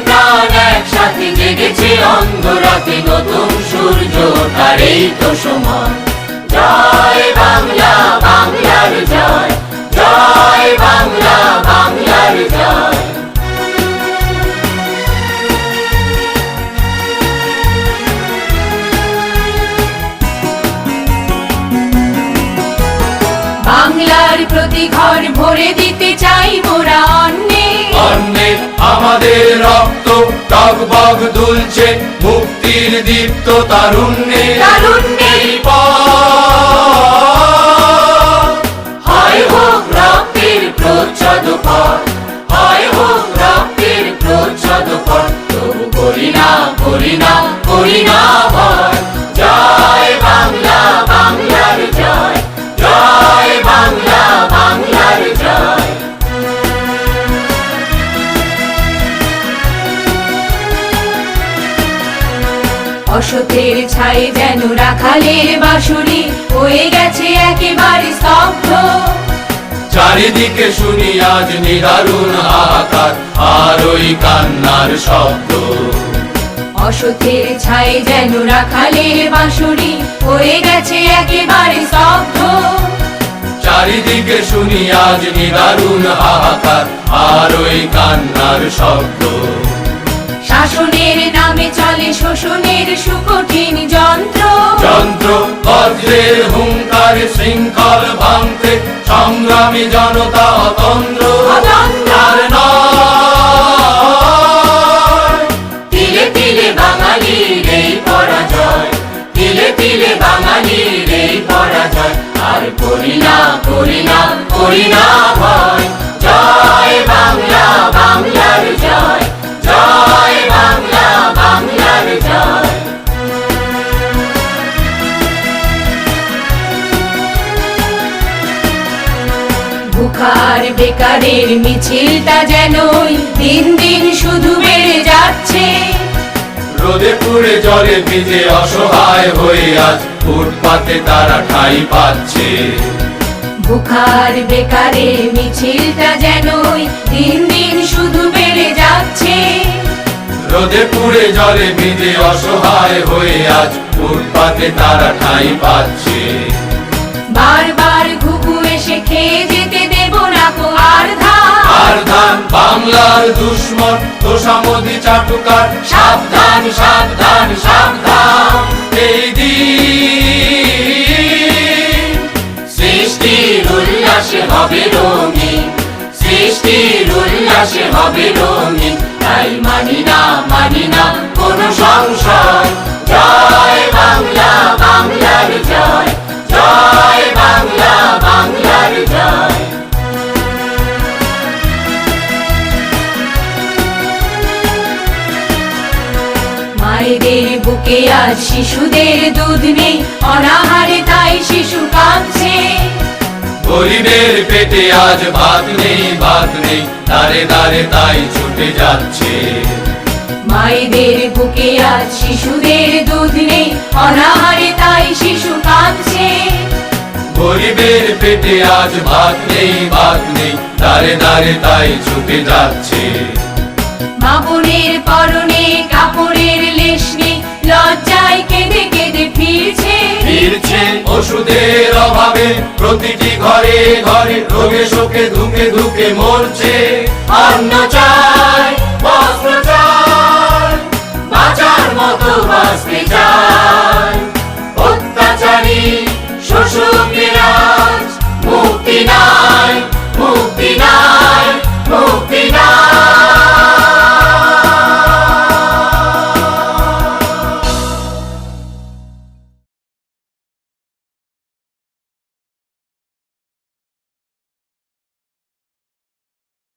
প্রাণ একসাথে জেগেছে অন্ধরাতে নতুন সূর্য তো সময়। জয় বাংলা, বাংলার জয়। জয় বাংলা, বাংলার জয়। প্রতি ঘর ভরে দিতে চাই মোরা। টকবগ দুলছে মুক্তির দীপ্ত তারুণ্যে। তারুণ্যে। এই পথ। হয় হোক রক্তির প্রচ্ছদ পর হয় হোক রক্তির প্রচ্ছদ পর তবু করি না করি না করি না ভয় অসতের ছাই যেন রাখালের বাঁশুরি হয়ে গেছে একেবারে স্তব্ধ। চারিদিকে শুনি আজ নিদারুণ হাহাকার আর ওই কান্নার শব্দ। অসতের ছাই যেন রাখালের বাঁশুরি হয়ে গেছে একেবারে স্তব্ধ। চারিদিকে শুনি আজ নিদারুণ হাহাকার আর ওই কান্নার শব্দ। শাসনের নামে চলে শোষণের সুকঠিন যন্ত্র যন্ত্র বজ্রের হুঙ্কার শৃঙ্খল ভাঙতে সংগ্রামী জনতা অতন্ত্র অতন্ত্র। আর নয় তিলে তিলে বাঙালির এই পরাজয় তিলে তিলে বাঙালির এই পরাজয় আর করি না করি না করি না ভয় বুখার বেকারের মিছিলটা যেন দিন দিন শুধু বেড়ে যাচ্ছে। রোদে পুড়ে জলে ভিজে অসহায় হয়ে আজ ফুটপাতে তারা ঠাই পাচ্ছে। বুখার বেকারের মিছিলটা যেনই দিন দিন শুধু বেড়ে যাচ্ছে। রোদে পুড়ে জলে ভিজে অসহায় হয়ে আজ ফুটপাতে তারা ঠাই পাচ্ছে। দুশ্মন তোষামদি চাটুকার। সাবধান সাবধান সাবধান। এই দিন উল্লাসে হবে রঙিন। সৃষ্টির উল্লাসে হবে রঙিন। তাই মানি না মানি না কোনো সংশয়। মায়েদের বুকে আজ শিশুদের দুধ নেই অনাহারে তাই শিশু কাঁদছে। গরিবের পেটে আজ ভাত নেই ভাত নেই দাঁড়ে দাঁড়ে তাই ছুটে যাচ্ছে। মায়েদের বুকে আজ শিশুদের দুধ নেই অনাহারে তাই শিশু কাঁদছে। গরিবের পেটে আজ ভাত নেই ভাত নেই দাঁড়ে দাঁড়ে তাই ছুটে যাচ্ছে। মামুনের পরনে নেই লজ্জায় কেঁদে কেঁদে ফিরছে। ফিরছে ওষুধের অভাবে, প্রতিটি ঘরে ঘরে রোগে শোকে ধুকে ধুকে মরছে। অন্ন চাই